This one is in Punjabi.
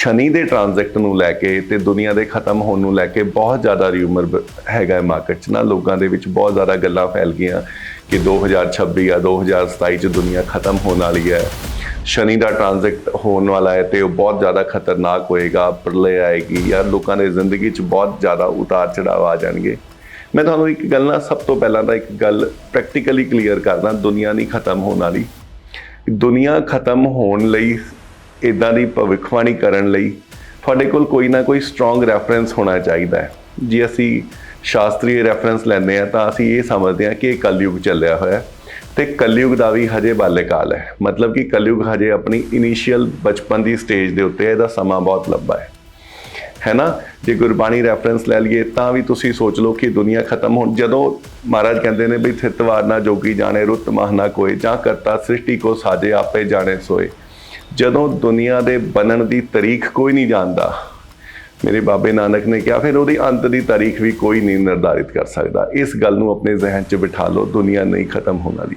ਸ਼ਨੀ ਦੇ ਟ੍ਰਾਂਜ਼ਿਟ ਨੂੰ ਲੈ ਕੇ ਤੇ ਦੁਨੀਆ ਦੇ ਖਤਮ ਹੋਣ ਨੂੰ ਲੈ ਕੇ ਬਹੁਤ ਜ਼ਿਆਦਾ ਰਿਊਮਰ ਹੈਗਾ ਹੈ ਮਾਰਕੀਟ 'ਚ ਨਾ, ਲੋਕਾਂ ਦੇ ਵਿੱਚ ਬਹੁਤ ਜ਼ਿਆਦਾ ਗੱਲਾਂ ਫੈਲ ਗਈਆਂ ਕਿ 2026 ਜਾਂ 2027 'ਚ ਦੁਨੀਆ ਖਤਮ ਹੋਣ ਵਾਲੀ ਹੈ। ਸ਼ਨੀ ਦਾ ਟ੍ਰਾਂਜ਼ਿਟ ਹੋਣ ਵਾਲਾ ਹੈ ਤੇ ਉਹ ਬਹੁਤ ਜ਼ਿਆਦਾ ਖਤਰਨਾਕ ਹੋਏਗਾ ਪ੍ਰਲਯ ਆਏਗੀ ਯਾਰ ਲੋਕਾਂ ਦੇ ਜ਼ਿੰਦਗੀ 'ਚ ਬਹੁਤ ਜ਼ਿਆਦਾ ਉਤਾਰ ਚੜਾਵ ਆ ਜਾਣਗੇ। ਮੈਂ ਤੁਹਾਨੂੰ ਇੱਕ ਗੱਲ ਨਾ, ਸਭ ਤੋਂ ਪਹਿਲਾਂ ਤਾਂ ਇੱਕ ਗੱਲ ਪ੍ਰੈਕਟੀਕਲੀ ਕਲੀਅਰ ਕਰਦਾ, ਦੁਨੀਆ ਨਹੀਂ ਖਤਮ ਹੋਣ ਵਾਲੀ। ਦੁਨੀਆ ਖਤਮ ਹੋਣ ਲਈ ਇਦਾਂ ਦੀ ਭਵਿੱਖਬਾਣੀ ਕਰਨ ਲਈ ਤੁਹਾਡੇ ਕੋਲ ਕੋਈ ਨਾ ਕੋਈ ਸਟਰੋਂਗ ਰੈਫਰੈਂਸ ਹੋਣਾ ਚਾਹੀਦਾ ਹੈ। ਜੇ ਅਸੀਂ ਸ਼ਾਸਤਰੀ ਰੈਫਰੈਂਸ ਲੈਂਦੇ ਆ ਤਾਂ ਅਸੀਂ ਇਹ ਸਮਝਦੇ ਹਾਂ ਕਿ ਇਹ ਕਲਯੁਗ ਚੱਲਿਆ ਹੋਇਆ ਹੈ ਤੇ ਕਲਯੁਗ ਦਾ ਵੀ ਹਜੇ ਬਾਲੇਕਾਲ ਹੈ। ਮਤਲਬ ਕਿ ਕਲਯੁਗ ਹਜੇ ਆਪਣੀ ਇਨੀਸ਼ੀਅਲ ਬਚਪਨ ਦੀ ਸਟੇਜ ਦੇ ਉੱਤੇ ਹੈ, ਇਹਦਾ ਸਮਾਂ ਬਹੁਤ ਲੰਬਾ ਹੈ। ਹੈ ਨਾ? ਜੇ ਗੁਰਬਾਣੀ ਰੈਫਰੈਂਸ ਲੈ ਲਈਏ ਤਾਂ ਵੀ ਤੁਸੀਂ ਸੋਚ ਲਓ ਕਿ ਦੁਨੀਆ ਖਤਮ ਹੋਣ, ਜਦੋਂ ਮਹਾਰਾਜ ਕਹਿੰਦੇ ਨੇ ਵੀ ਥਿਤਵਾਰ ਨਾ ਜੋਗੀ ਜਾਣੇ, ਰੁੱਤ ਮਹ ਨਾ ਕੋਏ, ਜਾਂ ਕਰਤਾ ਸ੍ਰਿਸ਼ਟੀ ਕੋ ਸਾਜੇ, ਆਪੇ ਜਾਣੇ ਸੋਏ। ਜਦੋਂ ਦੁਨੀਆ ਦੇ ਬਣਨ ਦੀ ਤਾਰੀਖ ਕੋਈ ਨਹੀਂ ਜਾਣਦਾ, ਮੇਰੇ ਬਾਬੇ ਨਾਨਕ ਨੇ ਕਿਹਾ, ਫਿਰ ਉਹਦੀ ਅੰਤ ਦੀ ਤਾਰੀਖ ਵੀ ਕੋਈ ਨਹੀਂ ਨਿਰਧਾਰਿਤ ਕਰ ਸਕਦਾ। ਇਸ ਗੱਲ ਨੂੰ ਆਪਣੇ ਜ਼ਿਹਨ 'ਚ ਬਿਠਾ ਲਓ, ਦੁਨੀਆ ਨਹੀਂ ਖਤਮ ਹੋਣ ਵਾਲੀ।